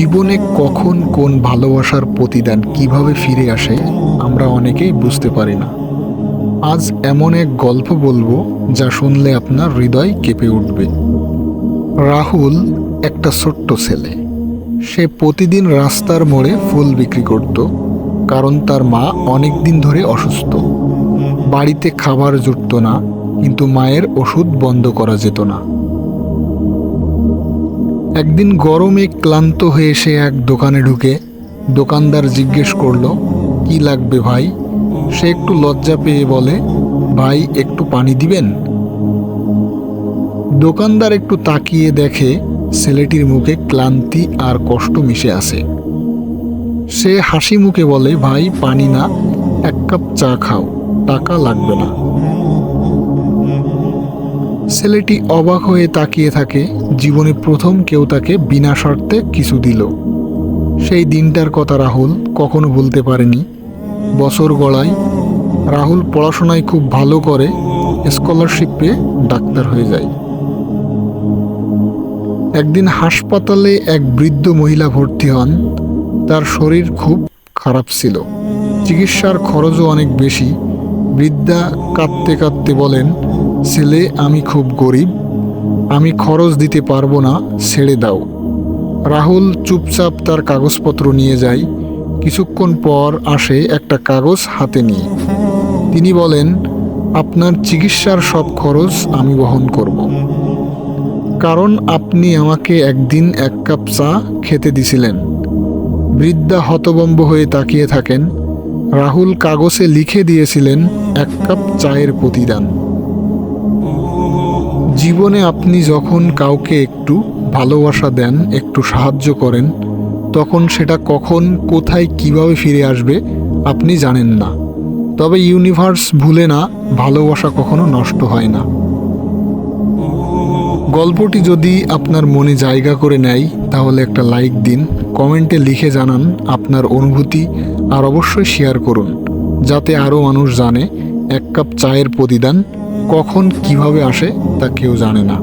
জীবনে কখন কোন ভালোবাসার প্রতিদান কীভাবে ফিরে আসে আমরা অনেকেই বুঝতে পারি না। আজ এমন এক গল্প বলব যা শুনলে আপনার হৃদয় কেঁপে উঠবে। রাহুল একটা ছোট্ট ছেলে। সে প্রতিদিন রাস্তার মোড়ে ফুল বিক্রি করত, কারণ তার মা অনেক দিন ধরে অসুস্থ। বাড়িতে খাবার জুটত না, কিন্তু মায়ের ওষুধ বন্ধ করা যেত না। একদিন গরমে ক্লান্ত হয়ে সে এক দোকানে ঢুকে দোকানদার জিজ্ঞেস করল, কি লাগবে ভাই? সে একটু লজ্জা পেয়ে বলে, ভাই, একটু পানি দিবেন? দোকানদার একটু তাকিয়ে দেখে ছেলেটির মুখে ক্লান্তি আর কষ্ট মিশে আছে। সে হাসি মুখে বলে, ভাই, পানি না, এক কাপ চা খাও, টাকা লাগবে না। ছেলেটি অবাক হয়ে তাকিয়ে থাকে, জীবনে প্রথম কেউ তাকে বিনা শর্তে কিছু দিল। সেই দিনটার কথা রাহুল কখনো ভুলতে পারেনি। বছর গড়ায় রাহুল পড়াশোনায় খুব ভালো করে স্কলারশিপ পেয়ে ডাক্তার হয়ে যায়। একদিন হাসপাতালে এক বৃদ্ধ মহিলা ভর্তি হন। তার শরীর খুব খারাপ ছিল। চিকিৎসার খরচও অনেক বেশি। বৃদ্ধা কাঁদতে কাঁদতে বলেন ছেলে, আমি খুব গরিব। আমি খরচ দিতে পারব না, ছেড়ে দাও। রাহুল চুপচাপ তার কাগজপত্র নিয়ে যায়। কিছুক্ষণ পর আসে একটা কাগজ হাতে নিয়ে। তিনি বলেন, আপনার চিকিৎসার সব খরচ আমি বহন করব। কারণ আপনি আমাকে একদিন এক কাপ চা খেতে দিছিলেন। বৃদ্ধা হতবম্ব হয়ে তাকিয়ে থাকেন। রাহুল কাগজে লিখে দিয়েছিলেন এক কাপ চায়ের প্রতিদান। জীবনে আপনি যখন কাউকে একটু ভালোবাসা দেন, একটু সাহায্য করেন, তখন সেটা কখন, কোথায়, কীভাবে ফিরে আসবে আপনি জানেন না। তবে ইউনিভার্স ভুলে না, ভালোবাসা কখনো নষ্ট হয় না। গল্পটি যদি আপনার মনে জায়গা করে নেয়, তাহলে একটা লাইক দিন, কমেন্টে লিখে জানান আপনার অনুভূতি, আর অবশ্যই শেয়ার করুন, যাতে আরও মানুষ জানে এক কাপ চায়ের প্রতিদান কখন কীভাবে আসে তা কেউ জানে না।